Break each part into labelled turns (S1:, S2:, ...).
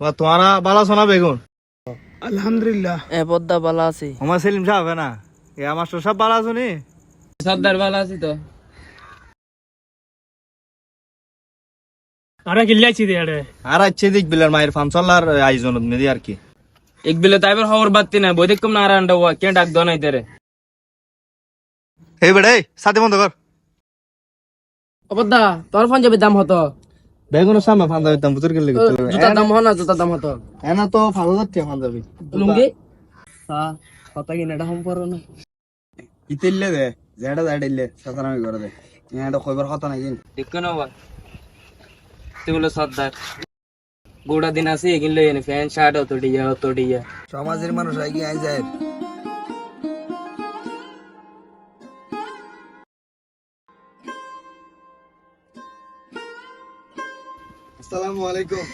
S1: বা তোমারা বালা শোনা বেগুন?
S2: আলহামদুলিল্লাহ।
S3: এ পদ্মা বালা আছি।
S1: আমার সেলিম সাহেব না? এ আমার তো সব বালা শুনি
S3: সর্দার বালা আছি তো।
S2: আরে কিল্লাইছি দে আরে।
S1: আর আচ্ছে দিক বিলার মায়ের ফাংশনার আয়োজন মেদি আর কি।
S3: এক বিলে তাইবার খবর বাত্তি না বৈদিক কম না আর আন্ডা ওয়া কে ডাক দো নাই তেরে
S1: এই বেড়ে সাথে বন্ধ কর।
S3: ও পদ্মা তোর ফোন যাবে দাম হতো
S1: বেগুনের সামনে ফান্দা দিতাম বুতুর গেলে
S3: জুতা দাম। হনা জুতা দাম হতো
S1: এনা তো ভালো যাচ্ছে ফান্দাবি
S3: লুঙ্গি? কথা কি নেটা হম পারো না?
S4: ইতিল্লে দে যাইটা ইল্লে সাতানামি করে দে এটা কইবার কথা নাই কিন
S3: ঠিক না বা তুই বলে সর্দার। গোড়া দিন আছে এনে ফ্যান শার্ট অত ডিয়া অত ডিয়া
S4: সমাজের মানুষ কি আই যায় আসসালামু আলাইকুম।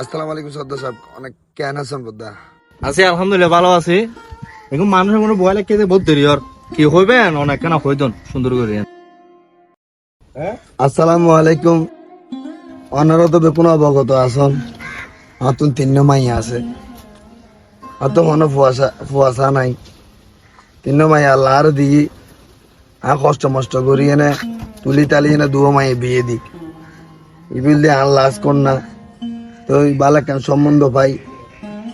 S4: আসসালামু আলাইকুম সদ্দা সাহেব অনেক কেন আছেন বদ্দা
S1: আছি আলহামদুলিল্লাহ ভালো আছি। এখন মানুষের মনে ভয় লাগছে বহুত দেরি আর কি হইবে? অনেক কেন হইতন সুন্দর করে।
S4: আসসালামু আলাইকুম। অনারত বেকুন অবগত আসন নতুন তিন মাই আছে। অত মনে ফুয়াশা ফুয়াশা নাই। তিন মাই আল্লাহর দি আ কষ্ট মষ্ট করি এনে। তুলি তালি এনে দুও মাই বিয়ে দিক। ইবিল দিয়ে আন লাজ কর তো বালা কেন সম্বন্ধ পাই?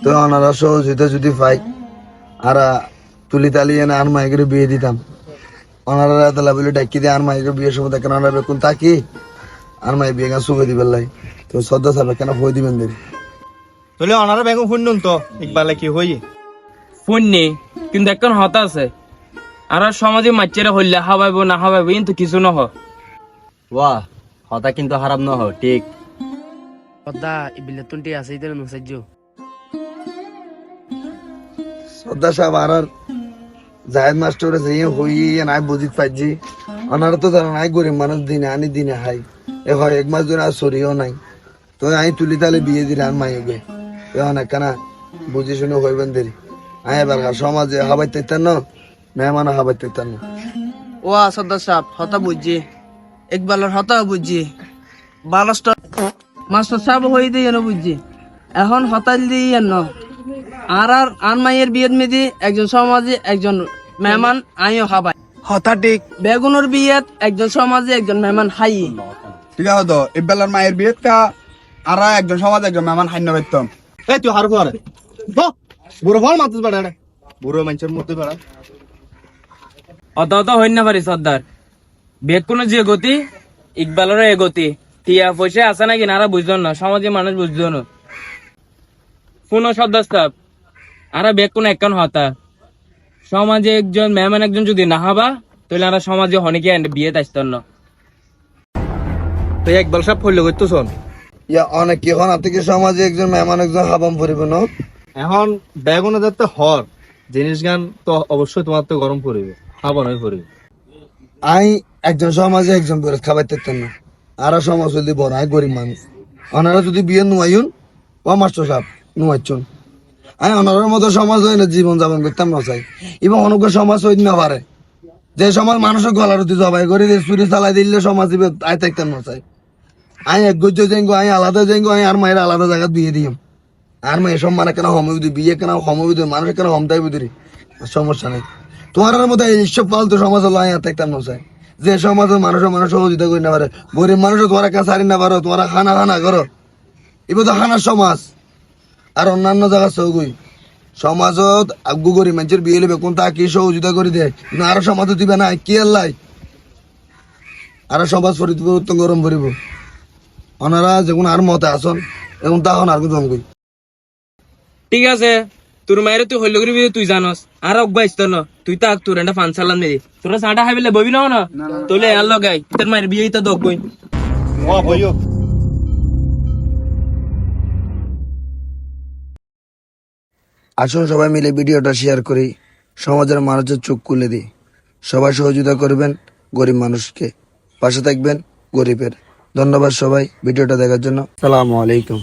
S4: তো অনারা সহযোগিতা যদি পাই আর তুলি তালি এনে আর মাইকে বিয়ে দিতাম। ওনারা তালা বলে ডাকি দিয়ে আর মাইকে বিয়ের সময় দেখেন ওনারা বেকুন তাকি আর মাই বিয়ে গান শুভে দিবেন লাই। তো শ্রদ্ধা সাহেব কেন হয়ে দিবেন দেরি?
S1: তাহলে অনারা বেগুন শুনুন তো ইকবালে কি হই
S3: ফোন নেই কিন্তু এখন হতা আছে। আর সমাজে মাচ্চেরা হইলে হাবাইব না হাবাইব কিন্তু কিছু নহ।
S5: বাহ কথা কিন্তু খারাপ নহ ঠিক।
S3: পদ্মা ইবিলে তুনটি আছে ইদের নুসাজ্য
S4: শ্রদ্ধা সাহেব আর আর জাহেদ মাস্টার যে হই নাই বুঝিত পাইছি। ওনারা তো তারা নাই গরিব মানুষ দিনে আনি দিনে হাই এ হয় এক মাস ধরে আর সরিও নাই। তো আমি তুলি তালে বিয়ে দিলে আর মাই গে এখন একখানা বুঝি শুনে হইবেন দেরি। আমি এবার সমাজে হাবাই তাইতেন না মেহমান হাবাই তাইতেন না
S6: ও সর্দার সাহেব হতা বুঝছি। একবালের হতা বুঝছি। বালস্টার মাস্টার সাহেব হয়ে দিয়ে এনে বুঝছি। এখন হতাল দিয়ে এন। আর আর আন মাইয়ের বিয়ের মেদি একজন সমাজে একজন মেহমান আইও খাবাই
S2: হতা ঠিক।
S6: বেগুনের বিয়েত একজন সমাজে একজন মেহমান হাই।
S4: ঠিক আছে তো ইব্বালার মায়ের বিয়ে কা আর একজন সমাজ একজন মেহমান হান্য পাইতাম
S1: এই তুই হার পরে বুড়ো ফল মাতুস বেড়া বুড়ো মানুষের মধ্যে বেড়া।
S3: অত অত হইন না পারি সর্দার। বেগ কোনো যে গতি ইকবালেরও এ গতি। টিয়া পয়সা আছে নাকি নারা বুঝলো না সমাজে মানুষ বুঝলো না। কোন সর্দার সাহেব আরা বেগ কোনো একখান হতা। সমাজে একজন মেহমান একজন যদি না হবা তাহলে আরা সমাজে অনেকে বিয়ে আসতেন না।
S1: তুই একবার সব ফল করতো শোন
S4: ইয়া অনেক কি থেকে সমাজে একজন মেহমান একজন হাবাম পরিব না?
S1: এখন বেগুনে যাতে হর জিনিস গান তো অবশ্যই তোমার তো গরম পড়বে
S4: আই, একজন সমাজে একজন বেরোত খাবার না। আর সমাজ যদি বড়, আই গরিব মানুষ। ওনারা যদি বিয়ে নুয়াইন ও মাস্টার সাহেব নুয়াইছুন আমি ওনার মতো সমাজ হয় না, জীবন যাপন করতাম না চাই। এবং সমাজ হইত না পারে। যে সমাজ মানুষের গলার অতি জবাই করে দিয়ে চালাই দিলে সমাজ আই থাকতাম না চাই। আমি এক গজ্য যাইগো আমি আলাদা যাইগো আই আর মায়ের আলাদা জায়গা বিয়ে দিম আর মায়ের সব কেন হমে বিয়ে কেন হমে মানুষের কেন হমতাই বুঝি সমস্যা নেই। তোমার মতো এইসব ফালতু সমাজ আর থাকতাম না চাই যে সমাজের মানুষের মানুষ সহযোগিতা করে না পারে। গরিব মানুষও তোমার কাছে হারি না পারো তোমার খানা খানা করো। এবার তো খানার সমাজ। আর অন্যান্য জায়গা সৌগুই সমাজত আগ্গু গরিব মানুষের বিয়ে লিবে কোন তা কি সহযোগিতা করে দেয় কিন্তু আরও সমাজ দিবে না, কি আল্লাহ আরও সমাজ পরিবর্তন গরম করিব ওনারা যখন আর মতে আসন এখন তখন আর কই।
S3: ঠিক আছে। তোর মায়ের তুই হইল করিবি তুই জানস। আর অগ্বা ইস্ত ন। তুই তাক তোর একটা ফান সালান মেরি তোরা সাঁটা খাইলে ববি না না? তোলে আর লগাই। তোর মায়ের বিয়ে তো গই
S4: আসুন সবাই মিলে ভিডিওটা শেয়ার করি। সমাজের মানুষের চোখ খুলে দিই। সবাই সহযোগিতা করবেন গরিব মানুষকে। পাশে থাকবেন গরিবের। ধন্যবাদ সবাই ভিডিওটা দেখার জন্য। সালামু আলাইকুম।